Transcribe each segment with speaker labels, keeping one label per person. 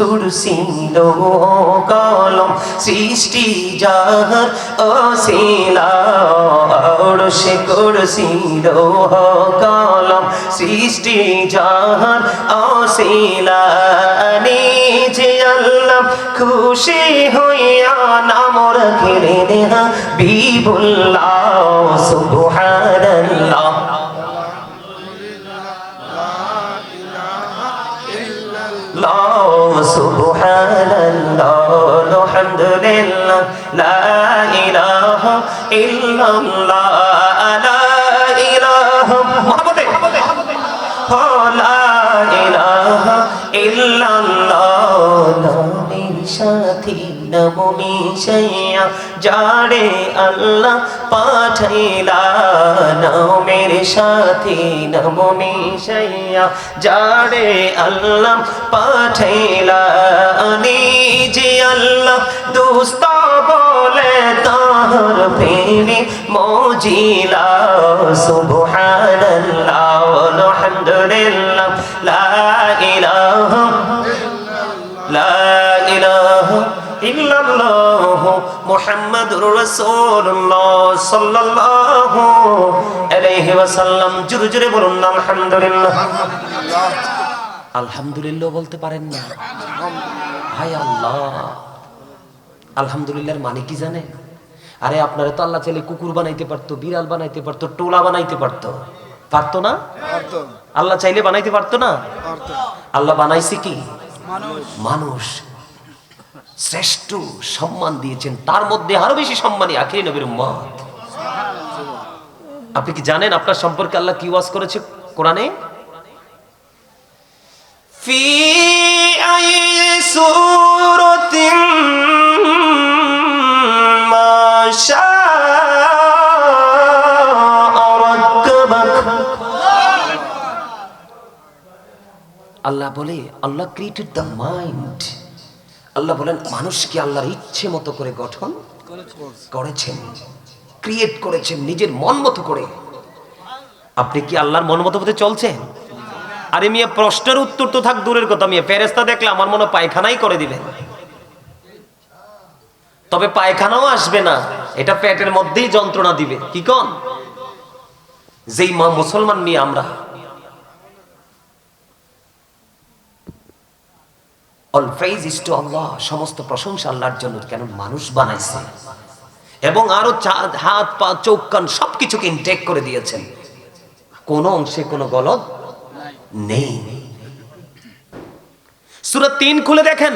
Speaker 1: কুরসি লোহ কলম সৃষ্টি যাহার অশিলা। আরশি কুরসি লোহ কলম সৃষ্টি যাহার অশিলা। নিজে আল্লাহ খুশি হইয়া নাম রাখিলেন হাবিবুল্লাহ সুবহানাল্লাহ আলহামদুলিল্লাহ লা ইলাহা ইল্লাল্লাহ লা ইলাহা মহব্বতে ও লা ইলাহা ইল্লাল্লাহ সাথী নবমি সাইয়া, যারে আল্লাহ পাঠাইলা নামের সাথী নবমি সাইয়া, যারে আল্লাহ পাঠাইলা নিজে আল্লাহ দুস্ত বলে তাহার প্রেমে মজিলা, সুবহানাল্লাহ, আলহামদুলিল্লাহ, লা ইল্লাল্লাহ মুহাম্মাদুর রাসূলুল্লাহ সাল্লাল্লাহু আলাইহি ওয়াসাল্লাম। জোরে জোরে বলুন না আলহামদুলিল্লাহ। আলহামদুলিল্লাহ বলতে পারেন না। হায় আল্লাহ। আলহামদুলিল্লাহর মানে কি জানে? আরে আপনারা তো আল্লাহ চাইলে কুকুর বানাইতে পারতো বিড়াল বানাইতে পারতো টোলা বানাইতে পারতো। পারতো না? আল্লাহ চাইলে বানাইতে পারতো না? আল্লাহ বানাইছে কি? মানুষ। শ্রেষ্ঠ সম্মান দিয়েছেন তার মধ্যে আরও বেশি সম্মানী আখেরি নবীর মত আপনি কি জানেন আপনার সম্পর্কে আল্লাহ কি ওয়াজ করেছে কোরআনে? ফি আই সুরতিন মাশা Allah bole, Allah created. আল্লাহ বলেন, মানুষকে আল্লাহর ইচ্ছে মতো করে গঠন করেছেন ক্রিয়েট করেছেন, নিজের মন মতো করে। আপনি কি আল্লাহর মন মতো পথে চলছেন? আরে মিয়া, প্রশ্নের উত্তর তো থাক, দূরের কথা মিয়া। ফেরেস্তা দেখলে আমার মনে পায়খানাই করে দিবেন। তবে পায়খানাও আসবে না, এটা পেটের মধ্যেই যন্ত্রণা দিবে। কি কন? যেই মা মুসলমান নিয়ে আমরা all praise is to Allah সমস্ত প্রশংসা আল্লাহর জন্য কেন মানুষ বানাইছে এবং আরো চা- হাত পা চোখ কান সবকিছুকে ইনটেক করে দিয়েছেন কোন অংশে কোনো গলদ নেই সূরা তিন খুলে দেখেন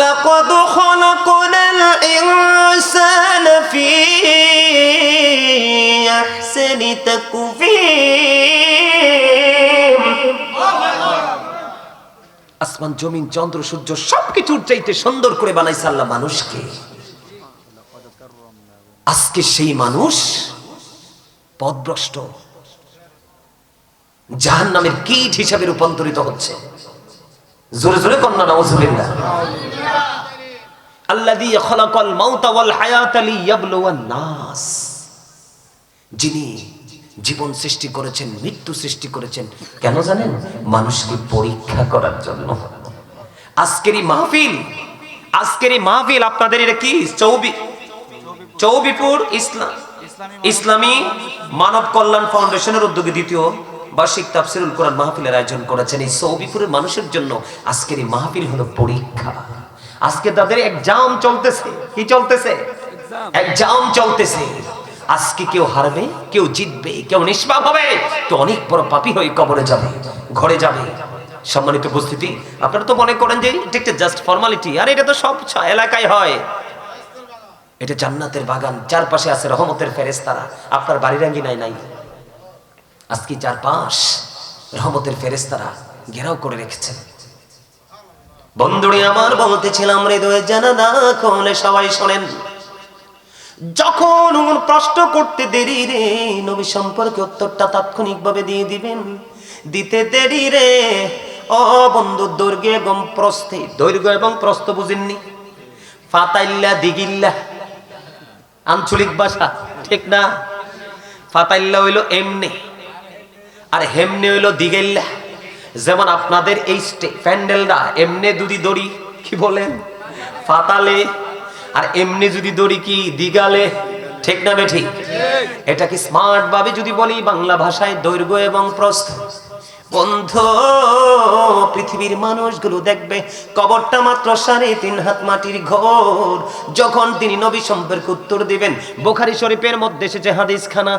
Speaker 1: لقد خلقنا الإنسان في أحسن تقويم আসমান, জমিন, চন্দ্র, সূর্য সবকিছুর চাইতে সুন্দর করে বানাইছে আল্লাহ মানুষকে। আজকে সেই মানুষ পদভ্রষ্ট। জাহান নামের কীট হিসাবে রূপান্তরিত হচ্ছে। জোরে জোরে কন্যা নওয়াজুবিল্লাহ আল্লাযী খালাকাল মাউতা ওয়াল হায়াতা লিয়াবলুওয়ান নাস। যিনি জীবন সৃষ্টি করেছেন মৃত্যু সৃষ্টি করেছেন। কেন জানেন? মানুষকে পরীক্ষা করার জন্য। আজকের এই মাহফিল। আজকের এই মাহফিল আপনাদের এটা কি? চৌবি চৌবিপুর ইসলাম ইসলামী মানব কল্যাণ ফাউন্ডেশনের উদ্যোগে দ্বিতীয় বার্ষিক তাফসিরুল কোরআন মাহফিলের আয়োজন করেছেন এই সৌবিপুরের মানুষের জন্য। আজকের এই মাহফিল হলো পরীক্ষা। আজকে তাদের এক্সাম চলতেছে। কি চলতেছে? এক্সাম চলতেছে। আজকে কেউ হারবে, কেউ জিতবে, কেউ নিষ্পাপ হবে, তো অনেক বড় পাপী হয়ে কবরে যাবে, ঘরে যাবে। সম্মানিত উপস্থিতি, আপনারা তো মনে করেন যে জাস্ট ফর্মালিটি আর এটা তো সব এলাকায় হয়। এটা জান্নাতের বাগান, চারপাশে আছে রহমতের ফেরেস্তারা আপনার বাড়ির আঙ্গিনায় নাই। আজকে চারপাশ রহমতের ফেরেস্তারা ঘেরাও করে রেখেছে। বন্ধুরে, আমার বলতেছিলাম হৃদয়ে জানা না খোলে সবাই শোনেন। যখন প্রশ্ন করতে দেরি রে, নবী সম্পর্কে উত্তরটা তাৎক্ষণিকভাবে দিয়ে দিবেন। দিতে দেরি রে, ও বন্ধু, দৈর্ঘ্য এবং প্রস্থে, দৈর্ঘ্য এবং প্রস্থ বুঝেননি। ফাতাইল্লা দিগিল্লা, আঞ্চলিক ভাষা, ঠিক না? ফাতাইল্লা হইল এমনি, আর হেমনে হইল দিগেল্লা। যেমন আপনাদের এই প্যান্ডেলরা এমনে দুদি দড়ি, কি বলেন? ফাতালে আর এমনি যদি দড়ি কি দিগালে, ঠিক না বেঠি? এটা কি স্মার্ট ভাবে যদি বলি, বাংলা ভাষায় দৈর্ঘ্য এবং প্রস্থ? বন্ধ, পৃথিবীর মানুষগুলো দেখবে, কবরটা মাত্র সাড়ে তিন হাত মাটির ঘর। যখন তিনি নবী সম্পর্কে উত্তর দিবেন, বোখারি শরীফের মধ্যে এসেছে হাদিস খানা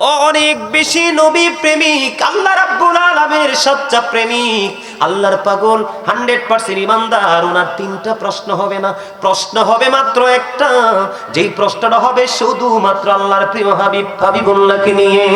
Speaker 1: অনেক বেশি নবী প্রেমিক, আল্লাহ রাব্বুল আলামিনের সচ্চা প্রেমিক। আল্লাহর পাগল, হান্ড্রেড পার্সেন্ট ইমানদার, ওনার তিনটা প্রশ্ন হবে না। প্রশ্ন হবে মাত্র একটা। যেই প্রশ্নটা হবে, শুধুমাত্র আল্লাহর প্রিয় হাবিব হাবিবুল্লাহকে নিয়ে।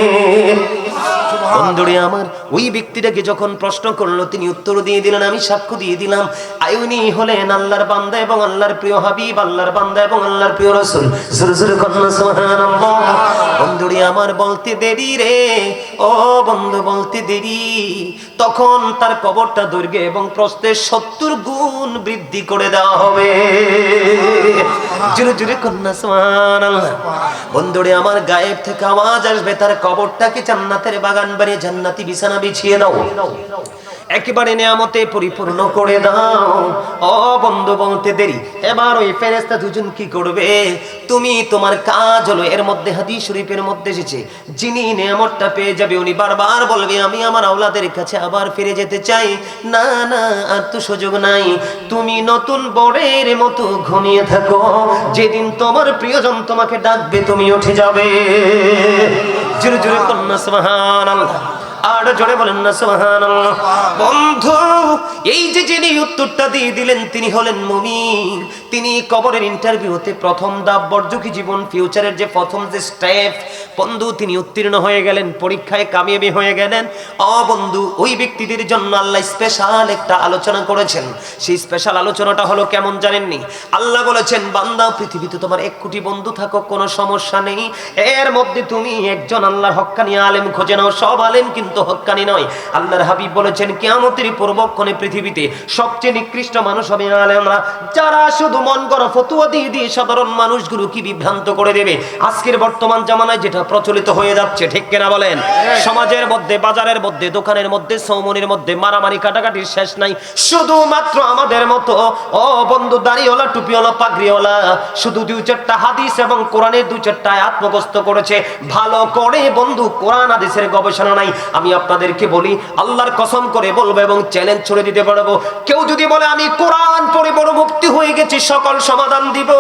Speaker 1: বন্ধুরে আমার ওই ব্যক্তিটাকে যখন প্রশ্ন করল, তিনি উত্তর দিয়ে দিলেন, আমি সাক্ষ্য দিয়ে দিলাম। আয়ুনি হলেন আল্লাহর বান্দা এবং আল্লাহর প্রিয় হাবিব, আল্লাহর বান্দা এবং আল্লাহর প্রিয় রসুল। জোরে জোরে কন্যা সুবহানাল্লাহ। বন্ধুরে আমার বলতে দেরি রে? ও বন্ধু, বলতে দেরি। তখন তার কবরটা দৈর্ঘ্য এবং প্রস্থের সত্তর গুণ বৃদ্ধি করে দেওয়া হবে। জোরে জুড়ে কন্যা, সুবহানাল্লাহ। বন্ধুরে, আমার গায়েব থেকে আওয়াজ আসবে, তার কবরটাকে জান্নাতের বাগান বাড়ি জান্নাতি বিছানা বিছিয়ে দাও? একেবারে নিয়ামতে পরিপূর্ণ করে দাও। ও বন্ধু, বলতে দেরি। এবার ওই ফেরেস্তা দুজন কি করবে? তুমি তোমার কাজ হলো, এর মধ্যে হাদিস শরীফের মধ্যে এসেছে, যিনি নিয়ামতটা পেয়ে যাবে, উনি বারবার বলবে, আমি আমার আওলাদের কাছে আবার ফিরে যেতে চাই। না না, আর তো সুযোগ নাই। তুমি নতুন বরের মতো ঘুমিয়ে থাকো। যেদিন তোমার প্রিয়জন তোমাকে ডাকবে, তুমি উঠে যাবে। জোরে জোরে কন্যা সুবহানাল্লাহ। আর জোরে বলেন না সুবহানাল্লাহ। বন্ধু এই যে যিনি উত্তরটা দিয়ে দিলেন তিনি হলেন মুমিন। তিনি কবরের ইন্টারভিউতে প্রথম দাব বর্জকি জীবন ফিউচারের যে প্রথম যে স্টেপ বন্ধু, তিনি উত্তীর্ণ হয়ে গেলেন, পরীক্ষায় কামিয়াবি হয়ে গেলেন। অ বন্ধু, ওই ব্যক্তিদের জন্য আল্লাহ স্পেশাল একটা আলোচনা করেছেন। সেই স্পেশাল আলোচনাটা হলো কেমন জানেননি? আল্লাহ বলেছেন, বান্দা, পৃথিবীতে তোমার এক কোটি বন্ধু থাকো, কোনো সমস্যা নেই। এর মধ্যে তুমি একজন আল্লাহর হক্কানি আলেম, খোঁজে নাও। সব আলেম কিন্তু হক্কানি নয়। আল্লাহর হাবিব বলেছেন, কিয়ামতের পূর্বক্ষণে পৃথিবীতে সবচেয়ে নিকৃষ্ট মানুষ হবে আলেমরা। যারা শুধু মন করা ফতুয়া দিয়ে দিয়ে সাধারণ মানুষগুলো কি বিভ্রান্ত করে দেবে? আজকের বর্তমান জামানায় যেটা প্রচলিত হয়ে যাচ্ছে ঠিক কিনা বলেন? সমাজের মধ্যে বাজারের মধ্যে দোকানের মধ্যে সৌমনির মধ্যে মারামারি কাটাকাটির শেষ নাই। শুধুমাত্র আমাদের মতো ও বন্ধু দাড়িওয়ালা টুপিওয়ালা পাগড়িওয়ালা শুধু দুই চারটা হাদিস এবং কোরআনের দুই চারটা আত্মগ্রস্ত করেছে। ভালো করে বন্ধু কোরআন হাদিসের গবেষণা নাই। আমি আপনাদেরকে বলি আল্লাহর কসম করে বলব এবং চ্যালেঞ্জ ছড়ে দিতে পারব। কেউ যদি বলে আমি কোরআন পড়ে বড় মুক্তি হয়ে গেছি সকল সমাধান দিব।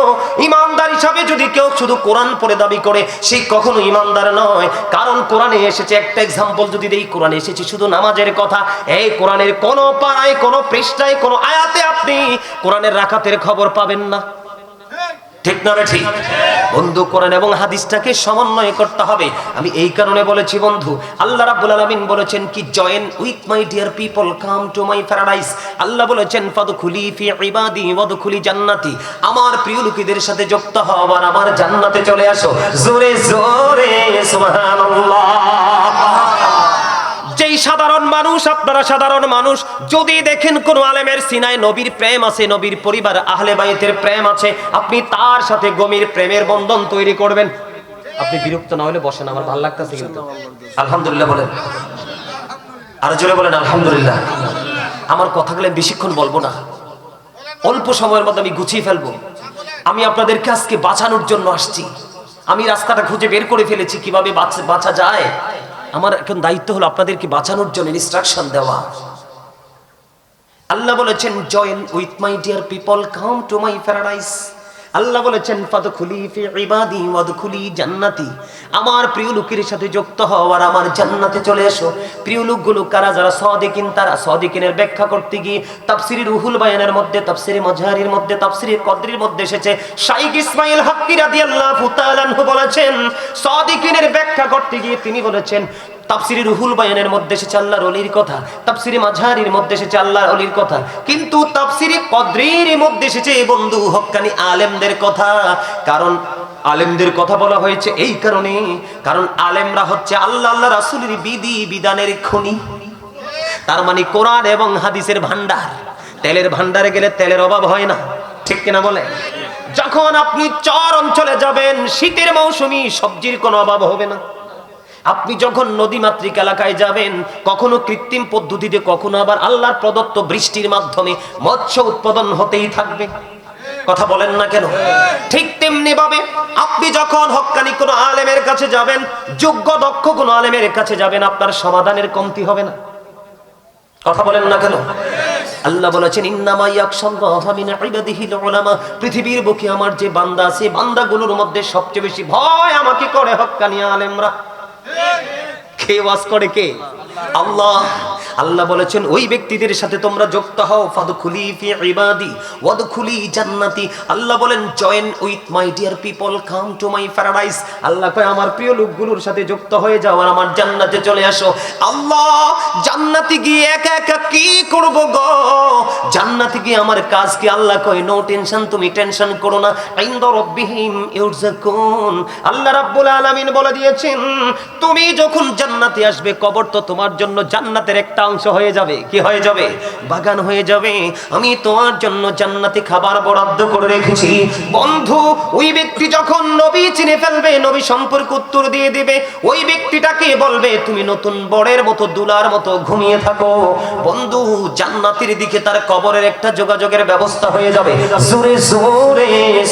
Speaker 1: ইমানদার হিসাবে যদি কেউ শুধু কোরআন পড়ে দাবি করে, সে কখনো ইমানদার নয়। কারণ কোরআনে এসেছে একটা এক্সাম্পল যদি দেই, কোরআনে এসেছে শুধু নামাজের কথা। এই কোরআনের কোনো পাড়ায়, কোনো পৃষ্ঠায়, কোনো আয়াতে আপনি কোরআনের রাখাতের খবর পাবেন না। ঠিক না রে ঠিক? বন্ধু কোরআন এবং হাদিসটাকে সমন্বয় করতে হবে। আমি এই কারণে বলেছি, বন্ধু, আল্লাহ রাব্বুল আলামিন বলেছেন কি join with my dear people come to my paradise আল্লাহ বলেছেন, ফাদখুলি ফি ইবাদি ওয়াদখুলি জান্নাতি। আমার প্রিয় লোকেদের সাথে যুক্ত হও আর আমার জান্নাতে চলে আসো। জোরে জোরে, সুবহানাল্লাহ। যেই সাধারণ মানুষ, আপনারা সাধারণ মানুষ, যদি দেখেন কোন আলেমের সিনায় নবীর প্রেম আছে, নবীর পরিবার, আহলে বাইতের প্রেম আছে, আপনি তার সাথে গমির প্রেমের বন্ধন তৈরি করবেন। আপনি বিরক্ত না হলে বসেন, আমার ভালো লাগতেছে কিন্তু। আলহামদুলিল্লাহ বলেন। আর জোরে বলেন, আলহামদুলিল্লাহ। আমার কথাগুলো বেশিক্ষণ বলব না। অল্প সময়ের মধ্যে আমি গুছিয়ে ফেলব। আমি আপনাদেরকে আজকে বাঁচানোর জন্য আসছি। আমি রাস্তাটা খুঁজে বের করে ফেলেছি, কীভাবে বাঁচা যায়। আমার এখন দায়িত্ব হলো আপনাদেরকে বাঁচানোর জন্য ইনস্ট্রাকশন দেওয়া। আল্লাহ বলেছেন join with my dear people come to my paradise আল্লাহ বলেছেন ইবাদি জান্নাতি। আমার প্রিয় লোকের সাথে যুক্ত হও আর আমার জান্নাতে চলে এসো। প্রিয় লোকগুলো কারা? যারা সাদিকিন, তারা সাদিকিনের ব্যাখ্যা করতে গিয়ে তাফসিরি রুহুল বায়ানের মধ্যে, তাফসিরি মাজহারির মধ্যে, তাফসিরি কদরির মধ্যে এসেছে। শাইখ ইসমাইল হাক্কি রাদিয়াল্লাহু তাআলা বলেছেন, সাদিকিনের ব্যাখ্যা করতে গিয়ে তিনি বলেছেন তাফসিরি রুহুল বায়ানের মধ্যে এসেছে আল্লাহর অলির কথা, তাফসিরি মাঝারির মধ্যে এসেছে আল্লাহর অলির কথা, কিন্তু তাফসিরি কদ্রির মধ্যে এসেছে বন্ধু হক্কানি আলেমদের কথা, কারণ আলেমদের কথা বলা হয়েছে এই কারণে, কারণ আলেমরা হচ্ছে আল্লাহ আল্লাহ রাসূলের বিধি বিধানের খনি, তার মানে কোরআন এবং হাদিসের ভান্ডার তেলের ভান্ডারে গেলে তেলের অভাব হয় না, ঠিক কিনা বলে? যখন আপনি চর অঞ্চলে যাবেন, শীতের মৌসুমী সবজির কোনো অভাব হবে না। আপনি যখন নদীমাতৃক এলাকায় যাবেন, কখনো কৃত্রিম পদ্ধতিতে, কখনো আবার আল্লাহর প্রদত্ত বৃষ্টির মাধ্যমে মৎস্য উৎপাদন হতেই থাকবে। কথা বলেন না কেন? ঠিক তেমনি ভাবে আপনি যখন হকানি কোন আলেমের কাছে যাবেন, যোগ্য, দক্ষ কোন আলেমের কাছে যাবেন, আপনার সমাধানের কমতি হবে না। কথা বলেন না কেন? আল্লাহ বলেছেন পৃথিবীর বুকে আমার যে বান্দা আছে, বান্দাগুলোর মধ্যে সবচেয়ে বেশি ভয় আমাকে করে হক্কানি আলেমরা। কে ওয়াজ করে কে? আল্লাহ। আল্লাহ বলেছেন, ওই ব্যক্তিদের সাথে তোমরা যুক্ত হও। ফাদখুলি ফি ইবাদি, ওয়াদখুলি জান্নাতি। আল্লাহ বলেন join with my dear people come to my paradise আল্লাহ কয়, আমার প্রিয় লোকগুলোর সাথে যুক্ত হয়ে যাও আর আমার জান্নাতে চলে আসো। আল্লাহ, জান্নাতে গিয়ে একা একা কি করব গো? জান্নাতে গিয়ে আমার কাজ কি? আল্লাহ কয় নো টেনশন তুমি টেনশন করো না। ইনদা রাব্বিহিম ইউরজাকুন। আল্লাহ রাব্বুল আলামিন বলে দিয়েছেন, তুমি যখন জান্নাতে আসবে, কবর তো তোমার জন্য জান্নাতের একটা অংশ হয়ে যাবে। কি হয়ে যাবে? বাগান হয়ে যাবে। আমি তোমার জন্য জান্নাতে খাবার বরাদ্দ করে রেখেছি। বন্ধু, ওই ব্যক্তি যখন নবী চিনে ফেলবে, নবী সম্পর্ক উত্তর দিয়ে দিবে, ওই ব্যক্তিটাকে বলবে, তুমি নতুন বরের মতো, দুলার মতো ঘুমিয়ে থাকো। বন্ধু, জান্নাতের দিকে তার কবরের একটা যোগাযোগের ব্যবস্থা হয়ে যাবে। জোরে জোরে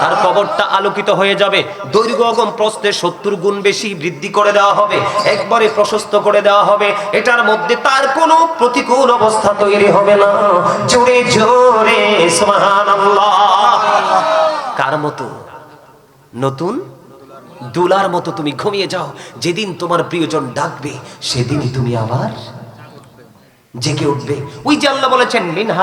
Speaker 1: তার কবরটা আলোকিত হয়ে যাবে। দৈর্ঘ্য এবং প্রস্থে সত্তর গুণ বেশি বৃদ্ধি করে দেওয়া হবে। একবারে প্রশস্ত করে দেওয়া হবে। এটার মধ্যে তার কোনো প্রতিকূল অবস্থা তৈরি হবে না। জোরে জোরে কার মতো? নতুন? দুলার মতো তুমি ঘুমিয়ে যাও, যেদিন তোমার প্রিয়জন ডাকবে, সেদিনই তুমি আবার জেগে উঠবে। ওই যে আল্লাহ বলেছেন, মিনহা